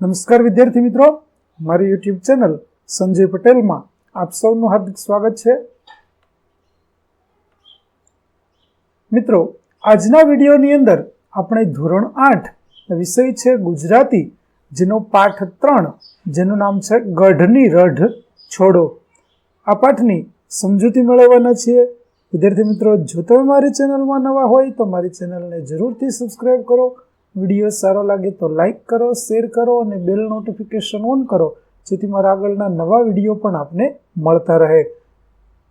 નમસ્કાર વિદ્યાર્થી મિત્રો. મારી યુટ્યુબ ચેનલ સંજય પટેલમાં આપ સૌનું હાર્દિક સ્વાગત છે. મિત્રો, આજના વિડીયોની અંદર આપણે ધોરણ આઠ વિષય છે ગુજરાતી, જેનો પાઠ ત્રણ, જેનું નામ છે ગઢની રઢ છોડો. આ પાઠની સમજૂતી મેળવવાના છીએ. વિદ્યાર્થી મિત્રો, જો તમે મારી ચેનલમાં નવા હોય તો મારી ચેનલને જરૂરથી સબસ્ક્રાઈબ કરો. વીડિયો સારો લાગે તો લાઇક કરો, શેર કરો અને બેલ નોટિફિકેશન ઓન કરો, જેથી મારા આગળના નવા વીડિયો પણ આપને મળતા રહે.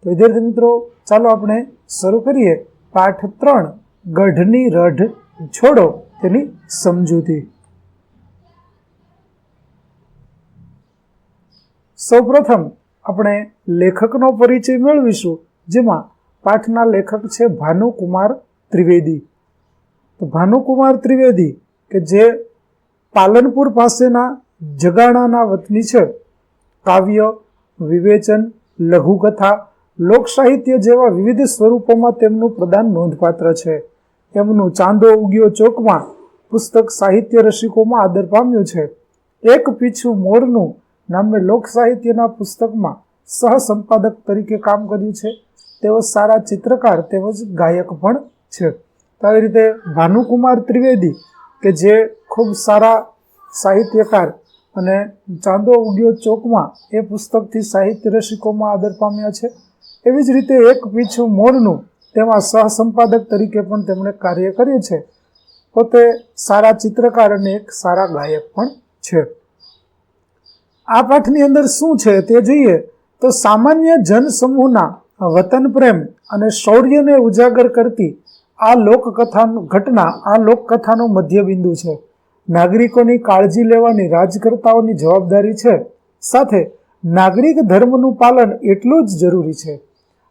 તો વિદ્યાર્થી મિત્રો, ચાલો આપણે શરૂ કરીએ. પાઠ ત્રણ, ગઢની રઢ છોડો તેની સમજૂતી. સૌપ્રથમ, આપણે લેખકનો પરિચય મેળવીશું, જેમાં પાઠના લેખક છે ભાનુકુમાર ત્રિવેદી. તો ભાનુકુમાર ત્રિવેદી, કે જે પાલનપુર પાસેના જગાણાના વતની છે, કાવ્ય, વિવેચન, લઘુકથા, લોકસાહિત્ય જેવા વિવિધ સ્વરૂપોમાં તેમનું પ્રદાન નોંધપાત્ર છે. એમનું ચાંદો ઉગ્યો ચોકમાં પુસ્તક સાહિત્ય રસિકોમાં આદર પામ્યું છે. એક પીછું મોરનું નામે લોક સાહિત્યના પુસ્તકમાં સહ સંપાદક તરીકે કામ કર્યું છે. તેઓ સારા ચિત્રકાર તેમજ ગાયક પણ છે. તો આવી રીતે ભાનુકુમાર ત્રિવેદી, કે જે ખૂબ સારા સાહિત્યકાર અને ચાંદો ઉગ્યો ચોકમાં એ પુસ્તકથી સાહિત્ય રસિકોમાં આદર પામ્યા છે, એવી જ રીતે એક પીછું મોરનું તેમાં સહસંપાદક તરીકે પણ તેમણે કાર્ય કર્યું છે. પોતે સારા ચિત્રકાર અને એક સારા ગાયક પણ છે. આ પાઠની અંદર શું છે તે જોઈએ તો સામાન્ય જનસમૂહના વતન પ્રેમ અને શૌર્યને ઉજાગર કરતી આ લોકકથાનું ઘટના આ લોકકથાનું મધ્યબિંદુ છે. નાગરિકોની કાળજી લેવાની રાજકર્તાઓની જવાબદારી છે. સાથે નાગરિક ધર્મનું પાલન એટલું જ જરૂરી છે.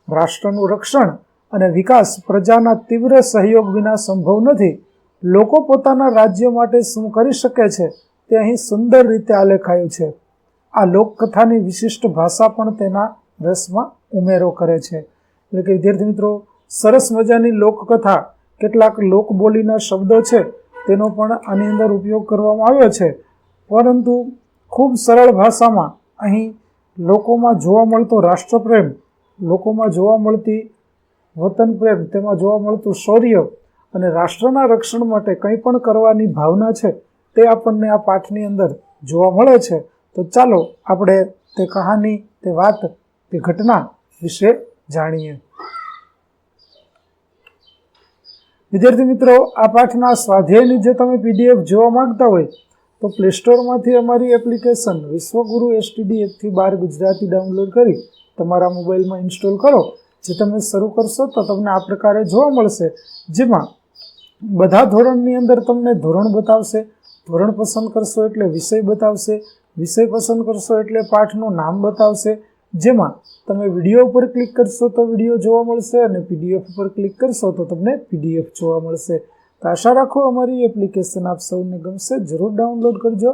રાષ્ટ્રનું રક્ષણ અને વિકાસ પ્રજાના તીવ્ર સહયોગ વિના સંભવ નથી. લોકો પોતાના રાજ્ય માટે શું કરી શકે છે તે અહીં સુંદર રીતે આલેખાયું છે. આ લોકકથાની વિશિષ્ટ ભાષા પણ તેના રસમાં ઉમેરો કરે છે. એટલે કે વિદ્યાર્થી મિત્રો સરસ મજાની લોકકથા, કેટલાક લોકબોલીના શબ્દો છે, તેનો પણ આની અંદર ઉપયોગ કરવામાં આવ્યો છે. પરંતુ ખૂબ સરળ ભાષામાં અહીં લોકોમાં જોવા મળતો રાષ્ટ્રપ્રેમ, લોકોમાં જોવા મળતી વતન પ્રેમ તેમાં જોવા મળતું શૌર્ય અને રાષ્ટ્રના રક્ષણ માટે કંઈ પણ કરવાની ભાવના છે, તે આપણને આ પાઠની અંદર જોવા મળે છે. તો ચાલો આપણે તે કહાની, તે વાત, તે ઘટના વિશે જાણીએ. વિદ્યાર્થી મિત્રો, આ પાઠના સ્વાધ્યાયની જો તમે પીડીએફ જોવા માંગતા હોય, તો પ્લે સ્ટોરમાંથી અમારી એપ્લિકેશન વિશ્વગુરુ એસટીડી એકથી બાર ગુજરાતી ડાઉનલોડ કરી તમારા મોબાઈલમાં ઇન્સ્ટોલ કરો. જે તમે શરૂ કરશો, તો તમને આ પ્રકારે જોવા મળશે. જેમાં બધા ધોરણની અંદર તમને ધોરણ બતાવશે, ધોરણ પસંદ કરશો એટલે વિષય બતાવશે, વિષય પસંદ કરશો એટલે પાઠનું નામ બતાવશે. જેમાં તમે વીડિયો ઉપર ક્લિક કરશો તો વીડિયો જોવા મળશે અને પીડીએફ ઉપર ક્લિક કરશો તો તમને પીડીએફ જોવા મળશે. તો આશા રાખો અમારી એપ્લિકેશન આપ સૌને ગમશે. જરૂર ડાઉનલોડ કરજો.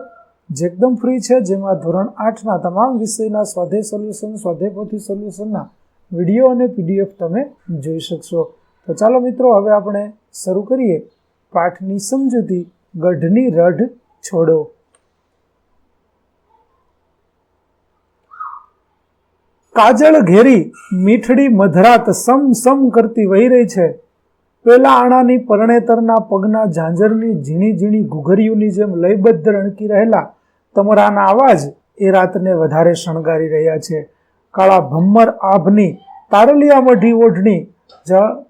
જે એકદમ ફ્રી છે, જેમાં ધોરણ આઠના તમામ વિષયના સ્વાધ્યાય સોલ્યુશન સ્વાધેપોથી સોલ્યુશનના વીડિયો અને પીડીએફ તમે જોઈ શકશો. તો ચાલો મિત્રો, હવે આપણે શરૂ કરીએ. પાઠની સમજૂતી ગઢની રઢ છોડો. કાજળ ઘેરી મીઠડી મધરાત સમ સમ કરતી વહી રહી છે. પેલા આણાની પરણેતરના પગના ઝાંઝરની ઝીણી ઝીણી ઘુઘરીઓની જેમ લયબદ્ધ રણકી રહેલા તમરાના અવાજ એ રાતને વધારે શણગારી રહ્યા છે. કાળા ભમ્મર આભની, તારલિયા મઢી ઓઢણી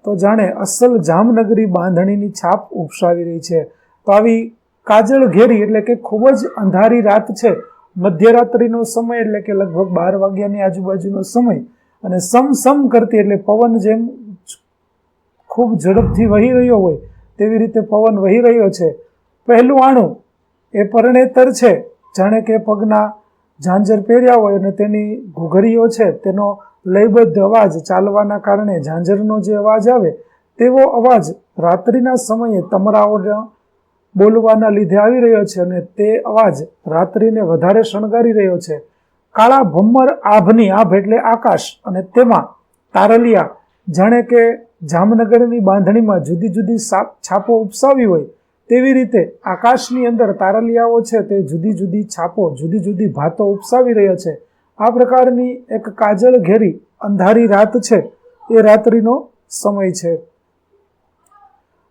તો જાણે અસલ જામનગરી બાંધણીની છાપ ઉપસાવી રહી છે. તો આવી કાજળ ઘેરી એટલે કે ખૂબ જ અંધારી રાત છે. મધ્યરાત્રિનો સમય એટલે કે લગભગ બાર વાગ્યાની આજુબાજુનો સમય અને સમ સમ કરતી એટલે પવન જેમ ખૂબ ઝડપથી વહી રહ્યો હોય તેવી રીતે પવન વહી રહ્યો છે. પહેલું આણું એ પરણેતર છે. જાણે કે પગના ઝાંઝર પહેર્યા હોય અને તેની ઘૂઘરીઓ છે. તેનો લયબદ્ધ અવાજ ચાલવાના કારણે ઝાંઝરનો જે અવાજ આવે તેવો અવાજ રાત્રિના સમયે તમરાઓના બોલવાના લીધે આવી રહ્યો છે અને તે અવાજ રાત્રિને વધારે શણગારી રહ્યો છે. કાળા ભમ્મર આભની આભ એટલે આકાશ અને તેમાં તારલિયા જાણે કે જામનગરની બાંધણીમાં જુદી જુદી છાપો ઉપસાવી હોય તેવી રીતે આકાશની અંદર તારલિયાઓ છે તે જુદી જુદી છાપો, જુદી જુદી ભાતો ઉપસાવી રહ્યો છે. આ પ્રકારની એક કાજળ ઘેરી અંધારી રાત છે. એ રાત્રિનો સમય છે.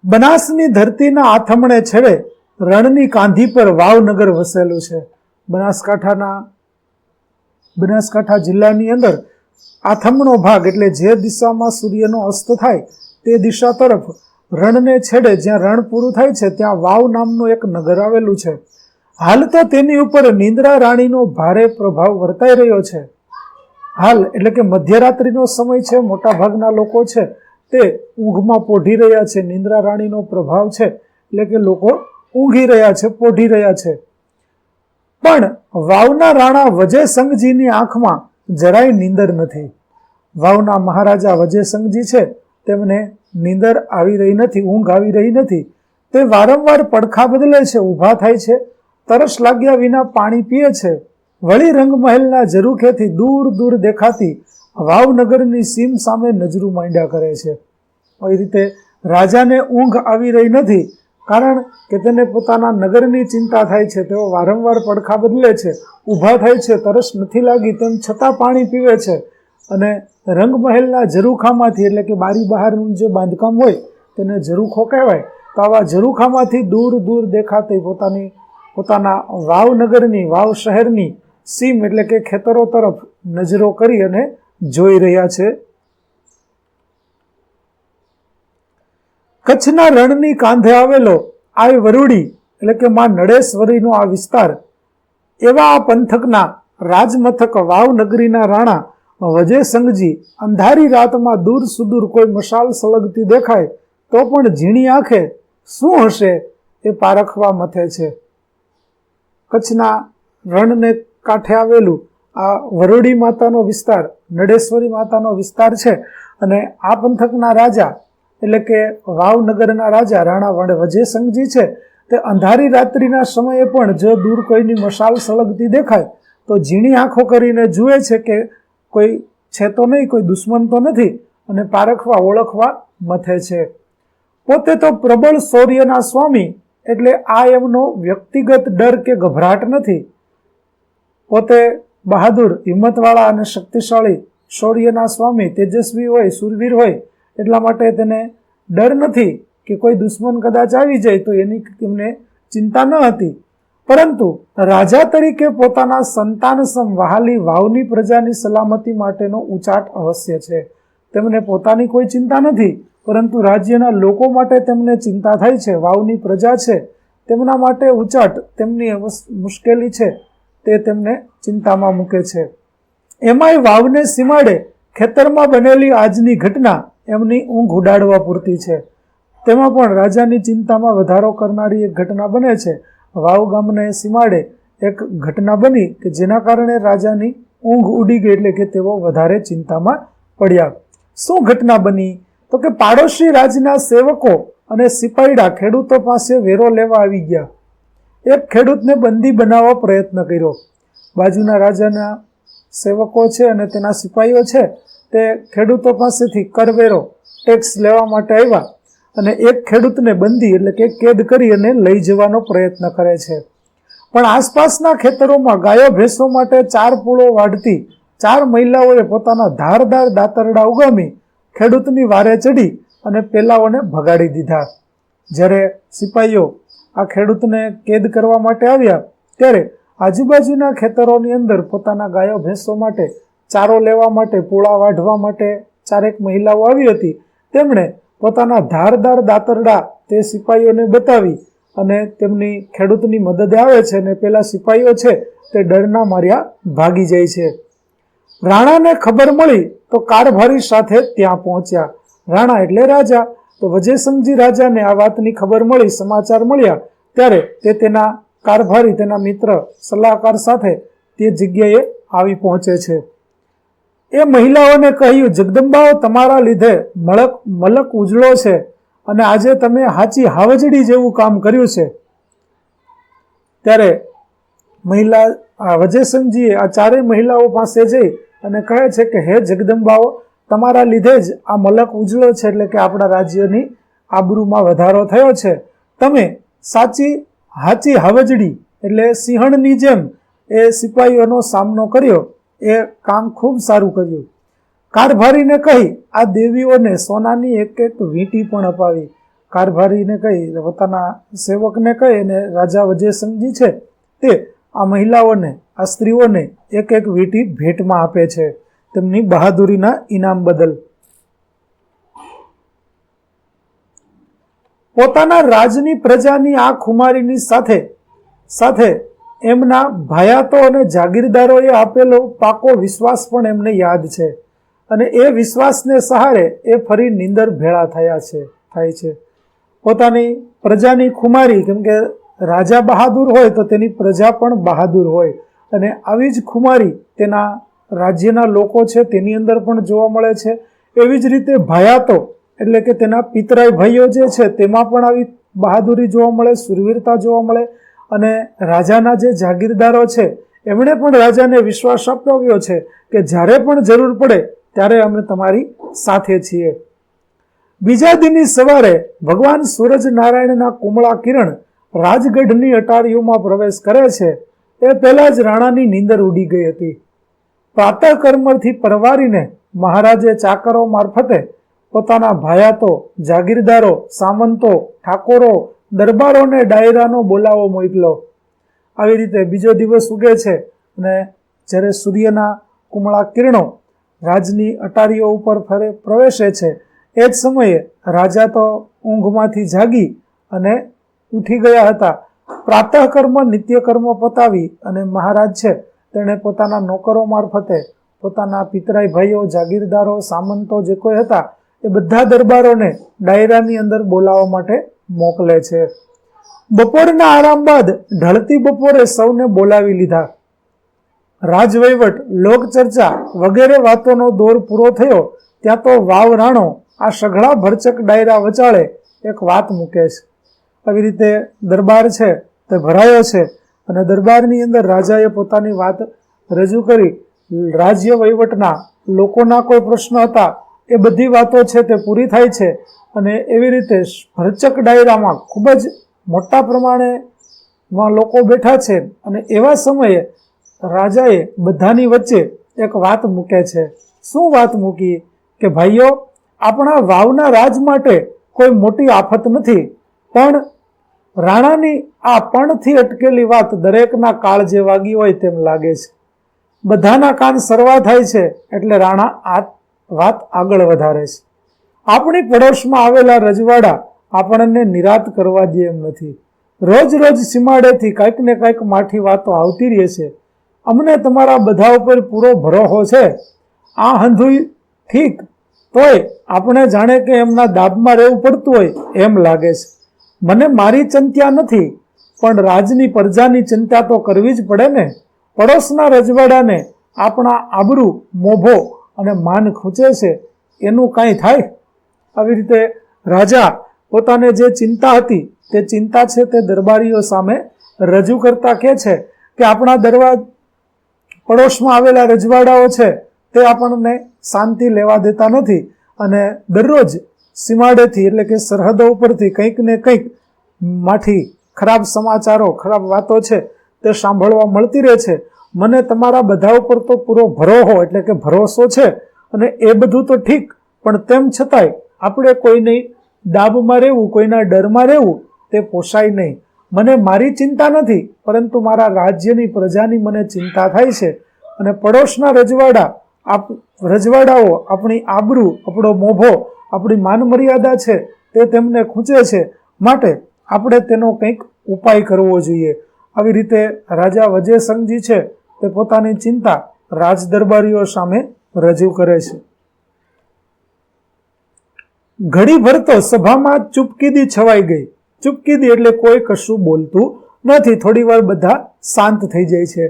બનાસની ધરતીના આથમણે છેડે રણની કાંધી પર વાવનગર વસેલું છે. બનાસકાંઠાના બનાસકાંઠા જિલ્લાની અંદર આથમણો ભાગ એટલે જે દિશામાં સૂર્યનો અસ્ત થાય તે દિશા તરફ રણને છેડે જ્યાં રણ પૂરું થાય છે ત્યાં વાવ નામનું એક નગર આવેલું છે. હાલ તો તેની ઉપર નિંદ્રા રાણીનો ભારે પ્રભાવ વર્તાઈ રહ્યો છે. હાલ એટલે કે મધ્યરાત્રિનો સમય છે મોટા ભાગના લોકો છે તે ઊંઘમાં પોઢી રહ્યા છે. નિંદ્રા રાણીનો પ્રભાવ છે એટલે કે લોકો ઊંઘી રહ્યા છે, પોઢી રહ્યા છે. પણ વાવના રાણા વજયસંઘજીની આંખમાં જરાય નીંદર નથી. વાવના મહારાજા વજયસંઘજી છે, તેમને નીંદર આવી રહી નથી, ઊંઘ આવી રહી નથી. તે વારંવાર પડખા બદલે છે, ઊભા થાય છે, તરસ લાગ્યા વિના પાણી પીએ છે. વળી રંગમહેલના ઝરૂખેથી દૂર દૂર દેખાતી વાવનગરની સીમ સામે નજરું માંડ્યા કરે છે. આવી રીતે રાજાને ઊંઘ આવી રહી નથી કારણ કે તેને પોતાના નગરની ચિંતા થાય છે. તેઓ વારંવાર પડખા બદલે છે, ઊભા થાય છે, તરસ નથી લાગી તેમ છતાં પાણી પીવે છે અને રંગમહેલના ઝરૂખામાંથી એટલે કે બારી બહારનું જે બાંધકામ હોય તેને ઝરૂખો કહેવાય. તો આવા ઝરૂખામાંથી દૂર દૂર દેખાતી પોતાની, પોતાના વાવનગરની, વાવ શહેરની સીમ એટલે કે ખેતરો તરફ નજરો કરી અને જોઈ રહ્યા છે. કચ્છના રણની કાંધે આવેલો આ વરુડી, એટલે કે માં નડેશ્વરીનો આ વિસ્તાર, એવા આ પંથકના રાજમથક વાવનગરીના રાણા વજયસંઘજી અંધારી રાતમાં દૂર સુદૂર કોઈ મશાલ સળગતી દેખાય, તો પણ ઝીણી આંખે શું હશે એ પારખવા મથે છે. કચ્છના રણને કાંઠે આવેલું આ વરોડી માતાનો વિસ્તાર નડેશ્વરી માતાનો વિસ્તાર છે અને આ પંથકના રાજા, એટલે કે વાવનગરના રાજા રાણા વડ વજયસંઘજી છે, તે અંધારી રાત્રિના સમયે પણ જો દૂર કોઈની મશાલ સળગતી દેખાય, તો ઝીણી આંખો કરીને જુએ છે કે કોઈ છે તો નહીં, કોઈ દુશ્મન તો નથી અને પારખવા, ઓળખવા મથે છે. પોતે તો પ્રબળ શૌર્યના સ્વામી, એટલે આ એમનો વ્યક્તિગત ડર કે ગભરાટ નથી. પોતે બહાદુર, હિંમતવાળા અને શક્તિશાળી શૌર્યના સ્વામી તેજસ્વી હોય, સુરવીર હોય, એટલા માટે તેને ડર નથી કે કોઈ દુશ્મન કદાચ આવી જાય તો એની તેમને ચિંતા ન હતી. પરંતુ રાજા તરીકે પોતાના સંતાન સમ વાવની પ્રજાની સલામતી માટેનો ઉચાટ અવશ્ય છે. તેમને પોતાની કોઈ ચિંતા નથી, પરંતુ રાજ્યના લોકો માટે તેમને ચિંતા થાય છે. વાવની પ્રજા છે, તેમના માટે ઉચાટ તેમની મુશ્કેલી છે. તે તેમને ચિંતામાં મૂકે છે. એમાંય વાવને સીમાડે ખેતરમાં બનેલી આજની ઘટના એમની ઊંઘ ઉડાડવા પૂરતી છે. તેમાં પણ રાજાની ચિંતામાં વધારો કરનારી એક ઘટના બને છે. વાવ ગામને સીમાડે એક ઘટના બની કે જેના કારણે રાજાની ઊંઘ ઉડી ગઈ એટલે કે તેઓ વધારે ચિંતામાં પડ્યા. શું ઘટના બની? તો કે પાડોશી રાજના સેવકો અને સિપાઈડા ખેડૂતો પાસે વેરો લેવા આવી ગયા. એક ખેડૂતને બંદી બનાવવા પ્રયત્ન કર્યો. બાજુના રાજાના સેવકો છે અને તેના સિપાહીઓ છે, તે ખેડૂતો પાસેથી કરવેરો ટેક્સ લેવા માટે આવ્યા અને એક ખેડૂતને બંદી એટલે કે કેદ કરી અને લઈ જવાનો પ્રયત્ન કરે છે. પણ આસપાસના ખેતરોમાં ગાયો ભેંસો માટે ચાર પૂળો વાઢતી ચાર મહિલાઓએ પોતાના ધારદાર દાતરડા ઉગામી ખેડૂતની વારે ચડી અને પેલાઓને ભગાડી દીધા. જ્યારે સિપાહીઓ આ ખેડૂતને કેદ કરવા માટે આવ્યા ત્યારે આજુબાજુના ખેતરોની અંદર પોતાના ગાયો ભેંસો માટે, ચારો લેવા માટે, પૂળા વાઢવા માટે ચારેક મહિલાઓ આવી હતી. તેમણે પોતાના ધારદાર દાતરડા તે સિપાહીઓને બતાવી અને તેમની ખેડૂતની મદદે આવે છે અને પેલા સિપાહીઓ છે તે ડરના માર્યા ભાગી જાય છે. રાણાને ખબર મળી તો કારભારી સાથે ત્યાં પહોંચ્યા. રાણા એટલે રાજા. તો વજયસંઘજી રાજાને આ વાતની ખબર મળી, સમાચાર મળ્યા. ત્યારે તે તેના કારભારી, તેના મિત્ર, સલાહકાર સાથે તે જગ્યાએ આવી પહોંચે છે. એ મહિલાઓને કહ્યું, જગદંબાઓ, તમારા લીધે મળક મલક ઉજળો છે અને આજે તમે હાચી હાવજડી જેવું કામ કર્યું છે. ત્યારે મહિલા, આ વજયસંઘજીએ આ ચારેય મહિલાઓ પાસે જઈ અને કહે છે કે, હે જગદંબાઓ તમારા લીધે જ આ મલક ઉજળો છે એટલે કે આપણા રાજ્યની આબરૂમાં વધારો થયો છે. તમે સાચી, હાચી હાવજડી એટલે સિંહણની જેમ એ સિપાહીઓનો સામનો કર્યો, એ કામ ખૂબ સારું કર્યું. કારભારીને કહી આ દેવીઓને સોનાની એક એક વીંટી પણ અપાવી. કારભારીને કહી, પોતાના સેવકને કહી અને રાજા વજયસિંહજી છે તે આ મહિલાઓને, આ સ્ત્રીઓને એક એક વીંટી ભેટમાં આપે છે. તેમની બહાદુરીના ઇનામ બદલ. પોતાના રાજની પ્રજાની આ ખુમારીની સાથે સાથે એમના ભાયાતો અને જાગીરદારોએ આપેલો પાકો વિશ્વાસ પણ એમને યાદ છે અને એ વિશ્વાસને સહારે એ ફરી નિંદર ભેળા થયા છે, થાય છે. પોતાની પ્રજાની ખુમારી, કેમ કે રાજા બહાદુર હોય તો તેની પ્રજા પણ બહાદુર હોય અને આવી જ ખુમારી તેના રાજ્યના લોકો છે, તેની અંદર પણ જોવા મળે છે. એવી જ રીતે ભયાતો, એટલે કે તેના પિતરાઈ ભાઈઓ જે છે, તેમાં પણ આવી બહાદુરી જોવા મળે, સુરવીરતા જોવા મળે. અને રાજાના જે જાગીરદારો છે, એમણે પણ રાજાને વિશ્વાસ અપાવ્યો છે કે જ્યારે પણ જરૂર પડે, ત્યારે અમે તમારી સાથે છીએ. બીજા દિનની સવારે ભગવાન સૂરજ નારાયણના કુમળા કિરણ રાજગઢની અટારીઓમાં પ્રવેશ કરે છે. એ પહેલાં જ રાણાની નીંદર ઉડી ગઈ હતી. પ્રાતઃકર્મથી પરવારીને મહારાજે ચાકરો મારફતે પોતાના ભાયાતો, જાગીરદારો, સામંતો, ઠાકોરો, દરબારોને ડાયરાનો બોલાવો મોકલો. આવી રીતે બીજો દિવસ ઉગે છે અને જ્યારે સૂર્યના કુમળા કિરણો રાજની અટારીઓ ઉપર ફરે પ્રવેશે છે, એ જ સમયે રાજા તો ઊંઘમાંથી જાગી અને ઉઠી ગયા હતા. પ્રાતઃકર્મ, નિત્યકર્મ પતાવી અને મહારાજ છે તેણે પોતાના નોકરો મારફતે પોતાના પિતરાઈ ભાઈઓ, જાગીરદારો, સામંતો જે કોઈ હતા, એ બધા દરબારોને ડાયરાની અંદર બોલાવવા માટે મોકલે છે. બપોરના આરામ બાદ ઢળતી બપોરે સૌને બોલાવી લીધા. રાજવહીવટ લોકચર્ચા વગેરે વાતોનો દોર પૂરો થયો, ત્યાં તો વાવ રાણો આ સઘળા ભરચક ડાયરા વચાળે એક વાત મૂકે છે. આવી રીતે દરબાર છે, તે ભરાયો છે અને દરબારની અંદર રાજાએ પોતાની વાત રજૂ કરી. રાજ્ય વહીવટના લોકોના કોઈ પ્રશ્ન હતા, એ બધી વાતો છે તે પૂરી થાય છે અને એવી રીતે ભરચક ડાયરામાં ખૂબ જ મોટા પ્રમાણેમાં લોકો બેઠા છે અને એવા સમયે રાજાએ બધાની વચ્ચે એક વાત મૂકે છે. શું વાત મૂકી? કે ભાઈઓ, આપણા વાવના રાજ માટે કોઈ મોટી આફત નથી, પણ રાણાની આ પણથી અટકેલી વાત દરેકના કાળ જે વાગી હોય તેમ લાગે છે. બધાના કાન સરવા થાય છે એટલે રાણા આ વાત આગળ વધારે છે. આપણી પડોશમાં આવેલા રજવાડા આપણને નિરાત કરવા દે એમ નથી. રોજ રોજ સીમાડેથી કંઈક ને કંઈક માઠી વાતો આવતી રહે છે. અમને તમારા બધા ઉપર પૂરો ભરોસો છે. આ હંધુઈ ઠીક તોય આપણે જાણે કે એમના દાબમાં રહેવું પડતું હોય એમ લાગે છે. મને મારી ચિંતા નથી, પણ રાજની પ્રજાની ચિંતા તો કરવી જ પડે ને. પડોશના રજવાડાને આપણા આબરૂ, મોભો અને માન ખૂંચે છે, એનું કાંઈ થાય? આવી રીતે રાજા પોતાને જે ચિંતા હતી, તે ચિંતા છે તે દરબારીઓ સામે રજૂ કરતા કહે છે કે આપણા દરવા, પડોશમાં આવેલા રજવાડાઓ છે, તે આપણને શાંતિ લેવા દેતા નથી અને દરરોજ સીમાડેથી એટલે કે સરહદો ઉપરથી કંઈક ને કંઈક માથી ખરાબ સમાચારો, ખરાબ વાતો છે તે સાંભળવા મળતી રહે છે. મને તમારા બધા ઉપર તો પૂરો ભરોહો એટલે કે ભરોસો છે અને એ બધું તો ઠીક, પણ તેમ છતાંય આપણે કોઈની દાબમાં રહેવું, કોઈના ડરમાં રહેવું તે પોસાય નહીં. મને મારી ચિંતા નથી, પરંતુ મારા રાજ્યની પ્રજાની મને ચિંતા થાય છે અને પડોશના રજવાડા, આપ, રજવાડાઓ આપણી આબરૂ, આપણો મોભો આપણી માનમર્યાદા છે તે તેમને ખૂંચે છે. માટે આપણે તેનો કંઈક ઉપાય કરવો જોઈએ. આવી રીતે રાજા વજયસંઘજી છે તે પોતાની ચિંતા રાજદરબારીઓ સામે રજૂ કરે છે. ઘડીભર તો સભામાં ચૂપકીદી છવાઈ ગઈ. ચૂપકીદી એટલે કોઈ કશું બોલતું નથી. થોડી વાર બધા શાંત થઈ જાય છે.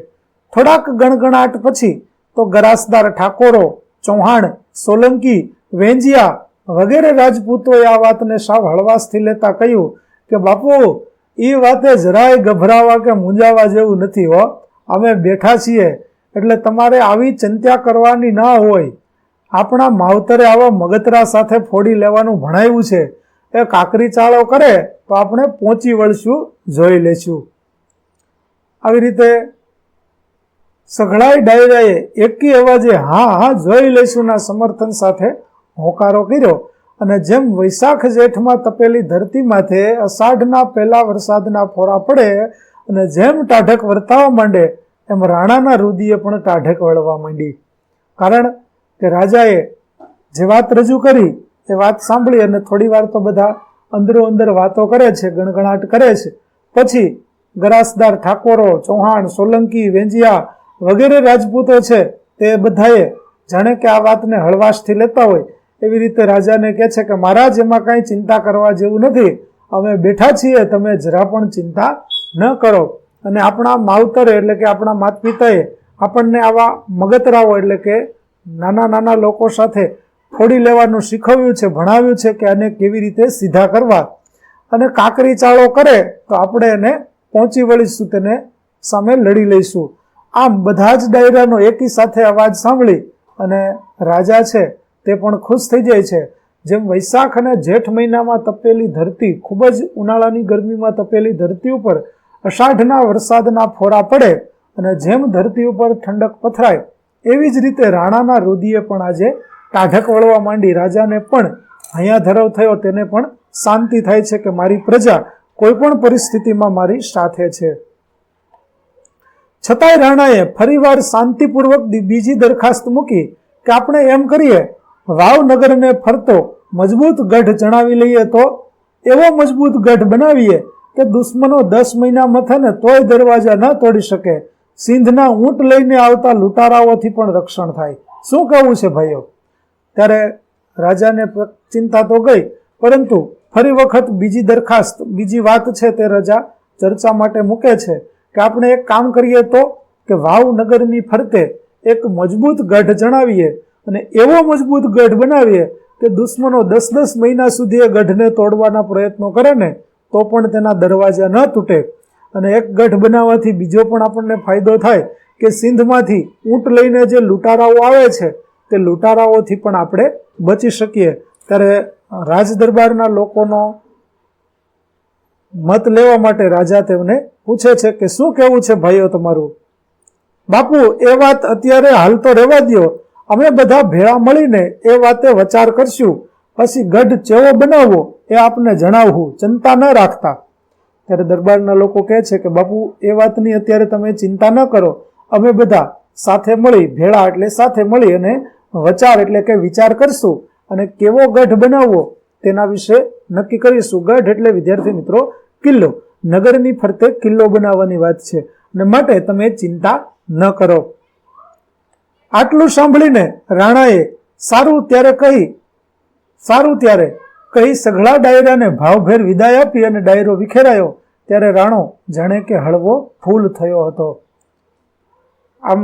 થોડાક ગણગણાટ પછી તો ગરાસદાર ઠાકોરો, ચૌહાણ, સોલંકી, વેંજિયા વગેરે રાજપૂતોએ આ વાતને સાવ હળવાશથી લેતા કહ્યું કે, બાપુ, એ વાતે જરાય ગભરાવા કે મૂંઝાવા જેવું નથી હો. અમે બેઠા છીએ એટલે તમારે આવી ચિંતા કરવાની ના હોય. આપણા માવતરે આવા મગતરા સાથે ફોડી લેવાનું ભણાવ્યું છે. એ કાકરી ચાળો કરે તો આપણે પહોંચી વળશું, જોઈ લેશું આવી રીતે સઘળાઈ ડાયરાએ એકી અવાજે, હા હા, જોઈ લેશુંના સમર્થન સાથે હોકારો કર્યો અને જેમ વૈશાખ જેઠમાં તપેલી ધરતી માથે અષાઢના પહેલા વરસાદના ફોરા પડે અને જેમ ટાઢક વર્તાવા માંડે, એમ રાણાના રુદિએ પણ ટાઢક વળવા માંડી. કારણ કે રાજાએ જે વાત રજૂ કરી, એ વાત સાંભળી અને થોડી વાર તો બધા અંદરો અંદર વાતો કરે છે, ગણગણાટ કરે છે. પછી ગરાસદાર ઠાકોરો, ચૌહાણ, સોલંકી, વેંજિયા વગેરે રાજપૂતો છે, તે બધાએ જાણે કે આ વાતને હળવાશથી લેતા હોય. એવી રીતે રાજાને કહે છે કે મહારાજ, એમાં કાંઈ ચિંતા કરવા જેવું નથી. અમે બેઠા છીએ, તમે જરા પણ ચિંતા ન કરો. અને આપણા માવતરે, એટલે કે આપણા માતા પિતાએ આપણને આવા મગતરાઓ, એટલે કે નાના નાના લોકો સાથે ફોડી લેવાનું શીખવ્યું છે, ભણાવ્યું છે કે આને કેવી રીતે સીધા કરવા. અને કાકરી ચાળો કરે, તો આપણે એને પહોંચી વળીશું, તેને સામે લડી લઈશું. આમ બધા જ ડાયરાનો એકી સાથે અવાજ સાંભળી અને રાજા છે તે પણ ખુશ થઈ જાય છે. જેમ વૈશાખ અને જેઠ મહિનામાં તપેલી ધરતી ખૂબ જ ઉનાળાની ગરમીમાં તપેલી ધરતી ઉપર અષાઢના વરસાદના ફોરા પડે અને જેમ ધરતી ઉપર ઠંડક પથરાય, એવી જ રીતે રાણાના રુદીએ પણ આજે ટાઢક વળવા માંડી. રાજાને પણ અહીંયા ધરવ થયો, તેને પણ શાંતિ થાય છે કે મારી પ્રજા કોઈ પણ પરિસ્થિતિમાં મારી સાથે છે. છતાંય રાણાએ ફરીવાર શાંતિપૂર્વક બીજી દરખાસ્ત મૂકી કે આપણે એમ કરીએ વાવનગરને ફરતો મજબૂત ગઢ જણાવી લઈએ તો એવો મજબૂત ગઢ બનાવીએ કે દુશ્મનો દસ મહિના મથે તોય દરવાજા ન તોડી શકે. સિંધના ઊંટ લઈને આવતા લૂંટારાઓથી પણ રક્ષણ થાય. શું કહેવું છે ભાઈઓ? ત્યારે રાજાને ચિંતા તો ગઈ, પરંતુ ફરી વખત બીજી દરખાસ્ત, બીજી વાત છે તે રજા ચર્ચા માટે મૂકે છે કે આપણે એક કામ કરીએ તો કે વાવનગરની ફરતે એક મજબૂત ગઢ જણાવીએ. અને એવો મજબૂત ગઢ બનાવીએ કે દુશ્મનો દસ દસ મહિના સુધી એ ગઢને તોડવાના પ્રયત્નો કરે ને, તો પણ તેના દરવાજા ન તૂટે. અને એક ગઢ બનાવવાથી બીજો પણ આપણને ફાયદો થાય કે સિંધમાંથી ઊંટ લઈને જે લૂંટારાઓ આવે છે, તે લૂંટારાઓથી પણ આપણે બચી શકીએ. ત્યારે રાજ દરબારના લોકોનો મત લેવા માટે રાજા તેમને પૂછે છે કે શું કહેવું છે ભાઈઓ તમારું? બાપુ, એ વાત અત્યારે હાલ તો રહેવા દ્યો. અમે બધા ભેળા મળીને એ વાતે વિચાર કરશું. પછી ગઢ ચેવો બનાવવો એ આપને જણાવવું. ચિંતા ન રાખતા. ત્યારે દરબારના લોકો કહે છે કે, બાપુ, એ વાતની અત્યારે તમે ચિંતા ન કરો. અમે બધા સાથે મળી, ભેળા એટલે સાથે મળી અને વચાર એટલે કે વિચાર કરશું અને કેવો ગઢ બનાવવો તેના વિશે નક્કી કરીશું. ગઢ એટલે, વિદ્યાર્થી મિત્રો, કિલ્લો. નગરની ફરતે કિલ્લો બનાવવાની વાત છે. અને માટે તમે ચિંતા ન કરો. આટલું સાંભળીને રાણાએ સારું ત્યારે કહી, સારું ત્યારે કહી સઘળા ડાયરાને ભાવભેર વિદાય આપી અને ડાયરો વિખેરાયો. ત્યારે રાણો જાણે કે હળવો ફૂલ થયો હતો. આમ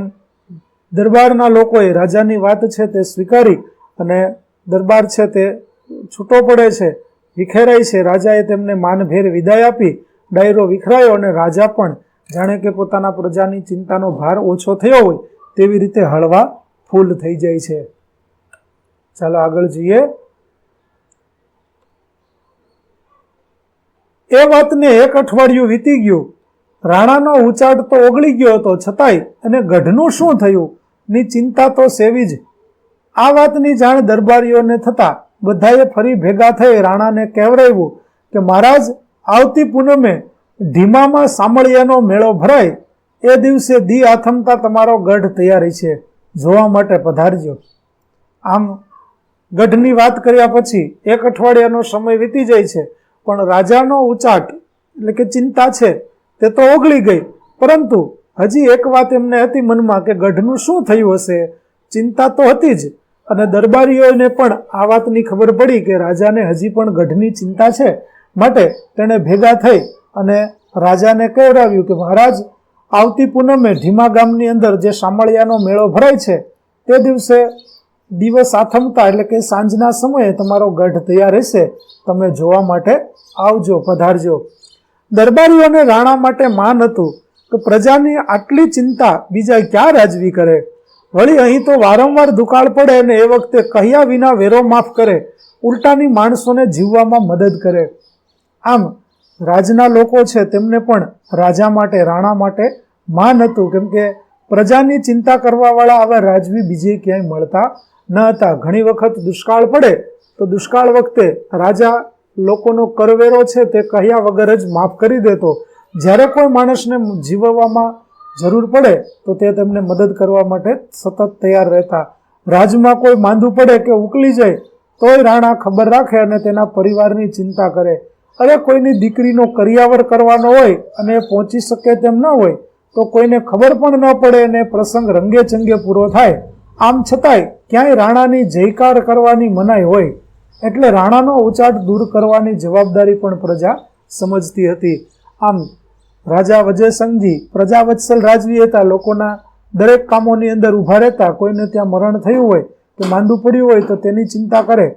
દરબારના લોકોએ રાજાની વાત છે તે સ્વીકારી અને દરબાર છે તે છૂટો પડે છે. વિખેરાય છે. રાજાએ તેમને માનભેર વિદાય આપી, ડાયરો વિખરાયો અને રાજા પણ જાણે કે પોતાના પ્રજાની ચિંતાનો ભાર ઓછો થયો હોય તેવી રીતે હળવા ફૂલ થઈ જાય છે. ચાલો આગળ જઈએ. એ વાતને એક અઠવાડિયું વીતી ગયું. રાણાનો ઉચાટ તો ઓગળી ગયો હતો, છતાંય અને ગઢનું શું થયું, ની ચિંતા તો સેવી જ. આ વાતની જાણ દરબારીઓને થતા બધાએ ફરી ભેગા થઈ રાણાને કહેવડાવ્યું કે, મહારાજ, આવતી પૂનમે ઢીમામાં સામળિયાનો મેળો ભરાય એ દિવસે દી આથમતા તમારો ગઢ તૈયારી છે, જોવા માટે પધારજો. આમ, ગઢની વાત કર્યા પછી એક અઠવાડિયાનો સમય વીતી જાય છે, પણ રાજાનો ઉચાટ, એટલે કે ચિંતા છે, તે તો ઓગળી ગઈ. પરંતુ હજી એક વાત એમને હતી મનમાં કે ગઢનું શું થયું હશે? ચિંતા તો હતી જ, અને દરબારીઓને પણ આ વાતની ખબર પડી કે રાજાને હજી પણ ગઢની ચિંતા છે. માટે તેણે ભેગા થઈ અને રાજાને કહેવડાવ્યું કે મહારાજ આવતી પૂનમે ધીમા ગામની અંદર જે શામળિયાનો મેળો ભરાય છે, તે દિવસે દિવસ આથમતા એટલે કે સાંજના સમયે તમારો ગઢ તૈયાર રહેશે તમે જોવા માટે આવજો, પધારજો. દરબારીઓને રાણા માટે માન હતું કે પ્રજાની આટલી ચિંતા બીજા ક્યાં રાજવી કરે? વળી અહીં તો વારંવાર દુકાળ પડે અને એ વખતે કહ્યા વિના વેરો માફ કરે, ઉલટાની માણસોને જીવવામાં મદદ કરે. આમ રાજના લોકો છે, તેમને પણ રાજા માટે, રાણા માટે માન હતું. કેમ કે પ્રજાની ચિંતા કરવાવાળા આવા રાજવી બીજે ક્યાંય મળતા ન હતા. ઘણી વખત દુષ્કાળ પડે તો દુષ્કાળ વખતે રાજા લોકોનો કરવેરો છે, તે કહ્યા વગર જ માફ કરી દેતો. જ્યારે કોઈ માણસને જીવવામાં જરૂર પડે તો તે તેમને મદદ કરવા માટે સતત તૈયાર રહેતા. રાજમાં કોઈ માંદું પડે કે ઉકલી જાય, તોય રાણા ખબર રાખે અને તેના પરિવારની ચિંતા કરે. અરે કોઈની દીકરીનો કરિયાવર કરવાનો હોય અને પહોંચી શકે તેમ ન હોય, તો કોઈને ખબર પણ ન પડે અને પ્રસંગ રંગે ચંગે પૂરો થાય. આમ છતાંય ક્યાંય રાણાની જયકાર કરવાની મનાઈ હોય, એટલે રાણાનો ઉચાટ દૂર કરવાની જવાબદારી પણ પ્રજા સમજતી હતી. આમ, રાજા વજયસંઘજી પ્રજાવત્સલ રાજવી હતા, લોકોના દરેક કામોની અંદર ઊભા રહેતા, કોઈને ત્યાં મરણ થયું હોય કે માંદું પડ્યું હોય તો તેની ચિંતા કરે.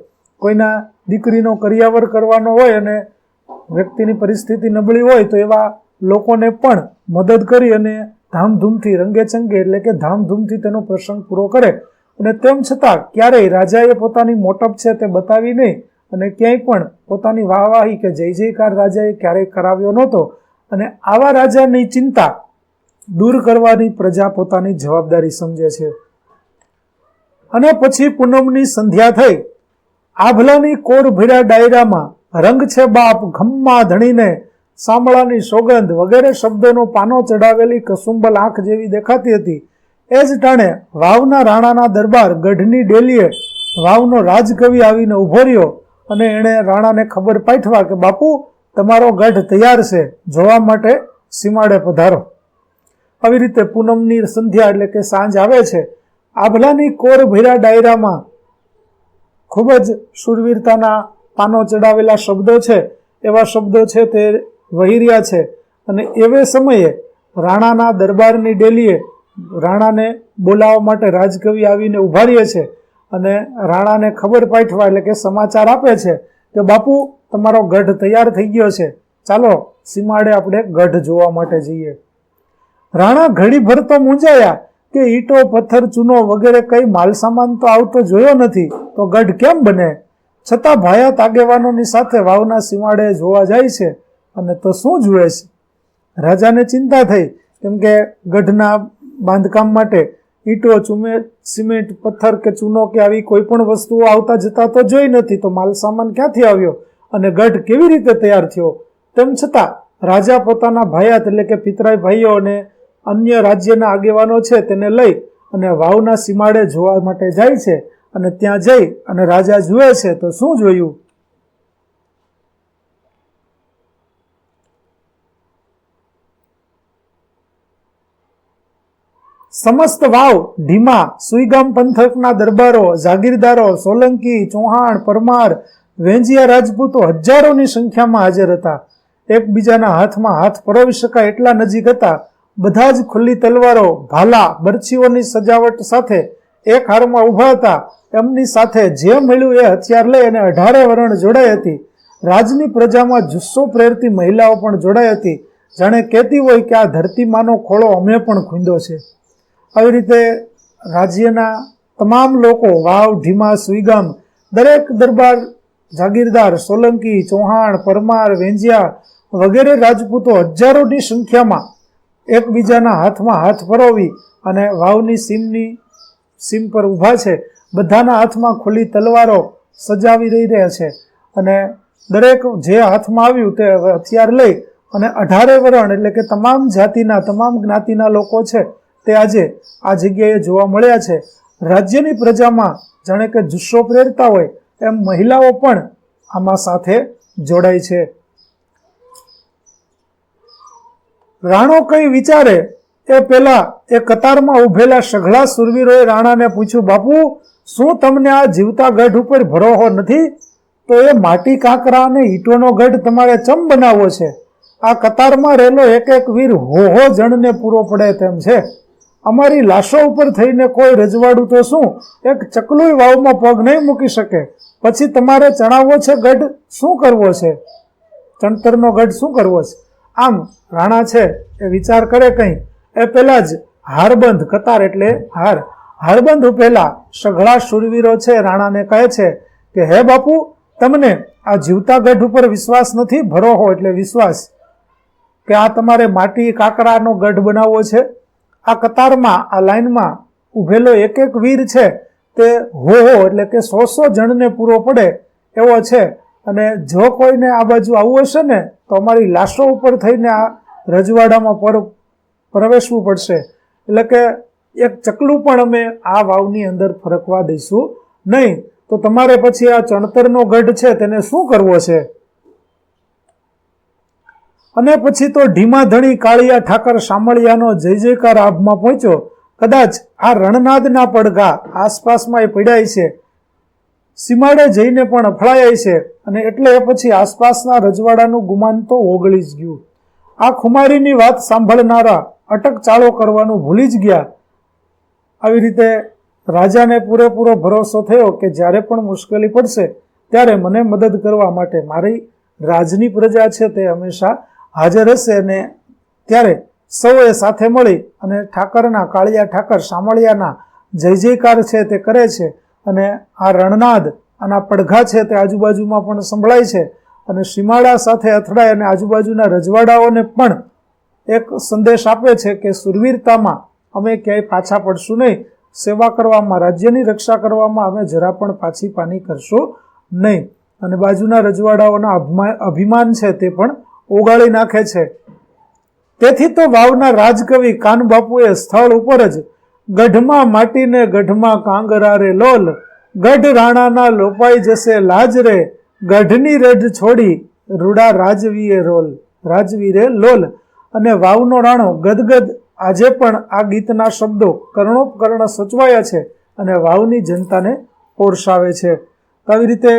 કોઈના દીકરીનો કરિયાવર કરવાનો હોય અને વ્યક્તિની પરિસ્થિતિ નબળી હોય તો એવા લોકોને પણ મદદ કરી અને ધામધૂમથી, રંગે ચંગે એટલે કે ધામધૂમથી તેનો પ્રસંગ પૂરો કરે. અને તેમ છતાં ક્યારેય રાજાએ પોતાની મોટપ છે તે બતાવી નહીં અને ક્યાંય પણ પોતાની વાહવાહી કે જય જયકાર રાજાએ ક્યારેય કરાવ્યો નહોતો. અને આવા રાજાની ચિંતા દૂર કરવાની પ્રજા પોતાની જવાબદારી સમજે છે. અને પછી પૂનમની સંધ્યા થઈ. આભલાની કોર ભર્યા ડાયરામાં રંગ છે બાપ, ઘમ્મા ધણીને. સાંભળાની સોગંધ વગેરે શબ્દોનો પાનો ચડાવેલી કસુંબલ આંખ જેવી દેખાતી હતી. એ જ ટાણે વાવના રાણાના દરબાર ગઢની ડેલીએ વાવનો રાજકવિ આવીને ઊભો રહ્યો અને એણે રાણાને ખબર પાઠવા કે, બાપુ, તમારો ગઢ તૈયાર છે, જોવા માટે સીમાડે પધારો. આવી રીતે પૂનમની સંધ્યા એટલે કે સાંજ આવે છે. આભલાની કોર ભર્યા ડાયરામાં ખૂબ જ શૂરવીરતાના પાનો ચડાવેલા શબ્દો છે, એવા શબ્દો છે તે વહી રહ્યા છે. અને એવે સમયે રાણાના દરબારની ડેલીએ રાણાને બોલાવવા માટે રાજકવિ આવીને ઊભા રહે છે અને રાણાને ખબર પાઠવા એટલે કે સમાચાર આપે છે કે બાપુ, તમારો ગઢ તૈયાર થઈ ગયો છે. ચાલો, સીમાડે આપણે ગઢ જોવા માટે જઈએ. રાણા ઘડી ભર તો મૂંઝાયા કે ઈટો, પથ્થર, ચૂનો વગેરે કંઈ માલસામાન તો આવતો જોયો નથી. તો ગઢ કેમ બને? છતાં ભાયાત આગેવાનોની સાથે વાવના સીમાડે જોવા જાય છે અને તો શું જુએ છે? રાજાને ચિંતા થઈ, કેમ કે ગઢના બાંધકામ માટે ઈંટો, ચૂમે, સિમેન્ટ, પથ્થર કે ચૂનો કે આવી કોઈ પણ વસ્તુઓ આવતા જતા તો જોઈ નથી, તો માલ સામાન ક્યાંથી આવ્યો અને ગઢ કેવી રીતે તૈયાર થયો? તેમ છતાં, રાજા પોતાના ભાયાત એટલે કે પિતરાઈ ભાઈઓ અને અન્ય રાજ્યના આગેવાનો છે તેને લઈ અને વાવના સીમાડે જોવા માટે જાય છે અને ત્યાં જઈ અને રાજા જુએ છે તો શું જોયું? સમસ્ત વાવ, ઢીમા, સુઈગામ પંથકના દરબારો, જાગીરદારો, સોલંકી, ચૌહાણ, પરમાર, વેંજિયા રાજપૂતો હજારોની સંખ્યામાં હાજર હતા. એકબીજાના હાથમાં હાથ પરોવી શકાય એટલા નજીક હતા. બધા જ ખુલ્લી તલવારો, ભાલા, બરછીઓની સજાવટ સાથે એક હારમાં ઊભા હતા. એમની સાથે જે મળ્યું એ હથિયાર લઈ અને અઢારે વરણ જોડાઈ હતી. રાજની પ્રજામાં જુસ્સો પ્રેરતી મહિલાઓ પણ જોડાઈ હતી. જાણે કહેતી હોય કે આ ધરતીમાંનો ખોળો અમે પણ ખૂંદો છે. આવી રીતે રાજ્યના તમામ લોકો વાવ, ઢીમા, સુઈગામ, દરેક દરબાર, જાગીરદાર, સોલંકી, ચૌહાણ, પરમાર, વેંજિયા વગેરે રાજપૂતો હજારોની સંખ્યામાં એકબીજાના હાથમાં હાથ ફરોવી અને વાવની સીમની સીમ પર ઊભા છે. બધાના હાથમાં ખુલ્લી તલવારો સજાવી રહી રહ્યા છે. અને દરેક જે હાથમાં આવ્યું તે હથિયાર લઈ અને અઢારે વરણ એટલે કે તમામ જાતિના, તમામ જ્ઞાતિના લોકો છે તે આજે આ જગ્યાએ જોવા મળ્યા છે. રાજ્યની પ્રજામાં જાણે કે જુસ્સો પ્રેરતા હોય એમ મહિલાઓ પણ આમાં સાથે જોડાય છે. રાણો કઈ વિચારે એ પહેલા એ કતારમાં ઉભેલા સઘળા સુરવીરોએ રાણાને પૂછ્યું, બાપુ, શું તમને આ જીવતા ગઢ ઉપર ભરોહો નથી? તો એ માટી કાંકરા અને ઈંટોનો ગઢ તમારે ચમ બનાવવો છે? આ કતારમાં રહેલો એક એક વીર હો હો જણને પૂરો પડે તેમ છે. અમારી લાશો ઉપર થઈને કોઈ રજવાડું તો શું? એક ચકલુય વાવમાં પગ નહીં મૂકી શકે. પછી તમારે ચણાવવો છે ગઢ? શું કરવો છે? ચણતરનો ગઢ શું કરવો છે? આમ રાણા છે એ વિચાર કરે કંઈ. એ પહેલા જ હારબંધ કતાર એટલે હાર. હારબંધ પહેલા સઘળા શૂરવીરો છે, રાણાને કહે છે કે, હે બાપુ, તમને આ જીવતા ગઢ ઉપર વિશ્વાસ નથી? ભરોહો એટલે વિશ્વાસ કે આ તમારે માટી કાકરાનો ગઢ બનાવવો છે? આ કતારમાં, આ લાઈનમાં ઉભેલો એક એક વીર છે. તે હો હો એટલે કે સો સો જણને પૂરો પડે એવો છે. અને જો કોઈને આ બાજુ આવવું હશે ને, તો અમારી લાશો ઉપર થઈને આ રજવાડામાં પર પ્રવેશવું પડશે. એટલે કે એક ચકલું પણ અમે આ વાવની અંદર ફરકવા દઈશું નહીં. તો તમારે પછી આ ચણતરનો ગઢ છે તેને શું કરવો છે? અને પછી તો ઢીમા ધણી કાળિયા ઠાકર શામળિયાનો જય જયકાર આભમાં પહોંચ્યો. કદાચ આ રણનાદના પડઘા આસપાસમાં એ પડ્યા છે. સીમાડે જઈને પણ અફળાયા છે અને એટલે એ પછી આસપાસના રજવાડાનું ગુમાન તો ઓગળી જ ગયું. આ ખુમારીની વાત સાંભળનારા અટક ચાળો કરવાનું ભૂલી જ ગયા. આવી રીતે રાજાને પૂરેપૂરો ભરોસો થયો કે જ્યારે પણ મુશ્કેલી પડશે, ત્યારે મને મદદ કરવા માટે મારી રાજની પ્રજા છે તે હંમેશા હાજર હશે અને ત્યારે સૌએ સાથે મળી અને ઠાકરના, કાળિયા ઠાકર શામળિયાના જય જયકાર છે તે કરે છે અને આ રણનાદ, આના પડઘા છે તે આજુબાજુમાં પણ સંભળાય છે અને સીમાડા સાથે અથડાય અને આજુબાજુના રજવાડાઓને પણ એક સંદેશ આપે છે કે સુરવીરતામાં અમે ક્યાંય પાછા પડશું નહીં. સેવા કરવામાં, રાજ્યની રક્ષા કરવામાં અમે જરા પણ પાછી પાની કરશું નહીં. અને બાજુના રજવાડાઓના અભિમાન છે તે પણ ઓગાળી નાખે છે. તેથી તો વાવના રાજકવિ કાનબાપુએ સ્થળ ઉપર જ ગઢમાં માટીને ગઢમાં કાંગરા રે લોલ, ગઢ રાણાના લોપાઈ જશે લાજ રે, ગઢની રઢ છોડી રૂડા રાજવીએ રોલ, રાજવીરે લોલ. અને વાવનો રાણો ગદગદ આજે પણ આ ગીતના શબ્દો કર્ણોપકર્ણ સચવાયા છે અને વાવની જનતાને પોરસાવે છે. આવી રીતે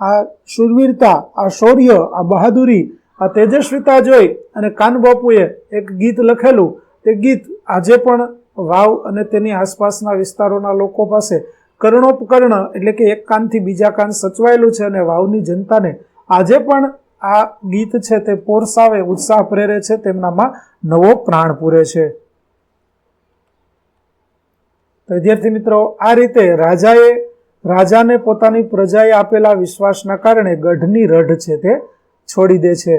આ સુરવીરતા આ શૌર્ય, આ બહાદુરી, આ તેજસ્વીતા જોઈ અને કાનબાપુએ એક ગીત લખેલું. તે ગીત આજે પણ વાવ અને તેની આસપાસના વિસ્તારોના લોકો પાસે કર્ણોપકર્ણ એટલે કે એક કાનથી બીજા કાન સચવાયેલું છે અને વાવની જનતાને આજે પણ આ ગીત છે તે પોરસાવે ઉત્સાહ પ્રેરે છે, તેમનામાં નવો પ્રાણ પૂરે છે. વિદ્યાર્થી મિત્રો, આ રીતે રાજાએ, રાજાને પોતાની પ્રજાએ આપેલા વિશ્વાસના કારણે ગઢની રઢ છે તે છોડી દે છે.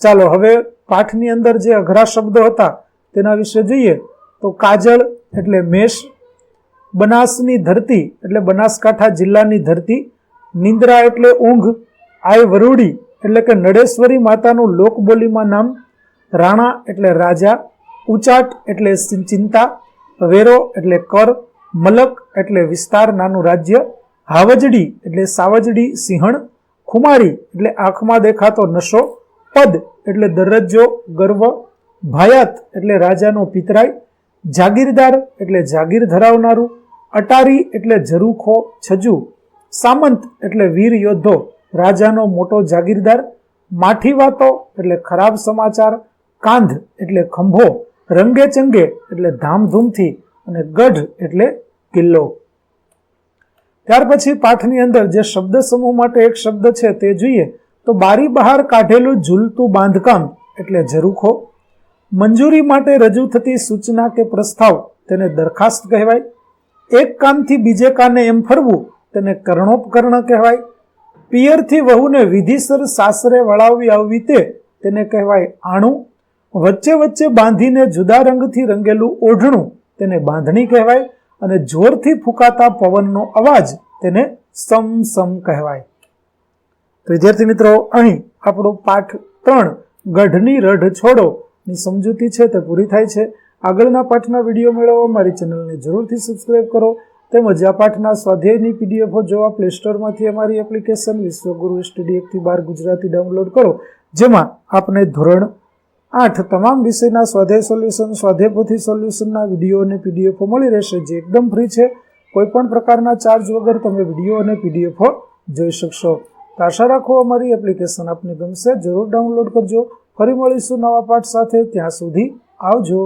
ચાલો, હવે પાઠની અંદર જે અઘરા શબ્દો હતા તેના વિશે જોઈએ. તો કાજળ એટલે મેષ, બનાસની ધરતી એટલે બનાસકાંઠા જિલ્લાની ધરતી, નિંદ્રા એટલે ઊંઘ, આય વરુડી એટલે કે નડેશ્વરી માતાનું લોકબોલીમાં નામ રાણા એટલે રાજા, ઉચાટ એટલે ચિંતા, વેરો એટલે કર, મલક એટલે વિસ્તાર, નાનું રાજ્ય, હાવજડી એટલે સાવજડી, સિંહણ, ખુમારી એટલે આંખમાં દેખાતો નશો, પદ એટલે દરજ્જો, ગર્વ, ભાયાત એટલે રાજાનો પિતરાય જાગીરદાર એટલે જાગીર ધરાવનારું, અટારી એટલે ઝરૂખો, છજુ, સામંત એટલે વીર યોદ્ધો રાજાનો મોટો જાગીરદાર, માઠી વાતો એટલે ખરાબ સમાચાર, કાંધ એટલે ખંભો, રંગે ચંગે એટલે ધામધૂમથી અને ગઢ એટલે કિલ્લો. ત્યાર પછી પાઠની અંદર જે શબ્દ સમૂહ માટે એક શબ્દ છે તે જોઈએ તો બારી બહાર કાઢેલું ઝૂલતું બાંધકામ એટલે ઝરૂખો. મંજૂરી માટે રજૂ થતી સૂચના કે પ્રસ્તાવ તેને દરખાસ્ત કહેવાય. એક કાનથી બીજે કાને એમ ફરવું તેને કર્ણોપકર્ણ કહેવાય. પિયરથી વહુને વિધિસર સાસરે વળાવી આવવી તે તેને કહેવાય આણું. વચ્ચે વચ્ચે બાંધીને જુદા રંગથી રંગેલું ઓઢણું તેને બાંધણી કહેવાય અને જોરથી ફૂંકાતા પવનનો અવાજ તેને સમ સમ કહેવાય. તો વિદ્યાર્થી મિત્રો, અહીં આપણો પાઠ ત્રણ, ગઢની રઢ છોડો ની સમજૂતી છે તે પૂરી થાય છે. આગળના પાઠના વીડિયો મેળવવા મારી ચેનલને જરૂરથી સબસ્ક્રાઈબ કરો. તેમજ આ પાઠના સ્વાધ્યાયની પીડીએફો જોવા પ્લે સ્ટોરમાંથી અમારી એપ્લિકેશન વિશ્વગુરુ સ્ટડી એકથી બાર ગુજરાતી ડાઉનલોડ કરો, જેમાં આપને ધોરણ આઠ તમામ વિષયના સ્વાધ્યાય સોલ્યુશન સ્વાધ્યાય પોથી સોલ્યુશનના વીડિયો અને પીડીએફો મળી રહેશે, જે એકદમ ફ્રી છે. કોઈ પણ પ્રકારના ચાર્જ વગર તમે વીડિયો અને પીડીએફો જોઈ શકશો. તો આશા રાખો અમારી એપ્લિકેશન આપને ગમશે. જરૂર ડાઉનલોડ કરજો. ફરી મળીશું નવા પાઠ સાથે. ત્યાં સુધી આવજો.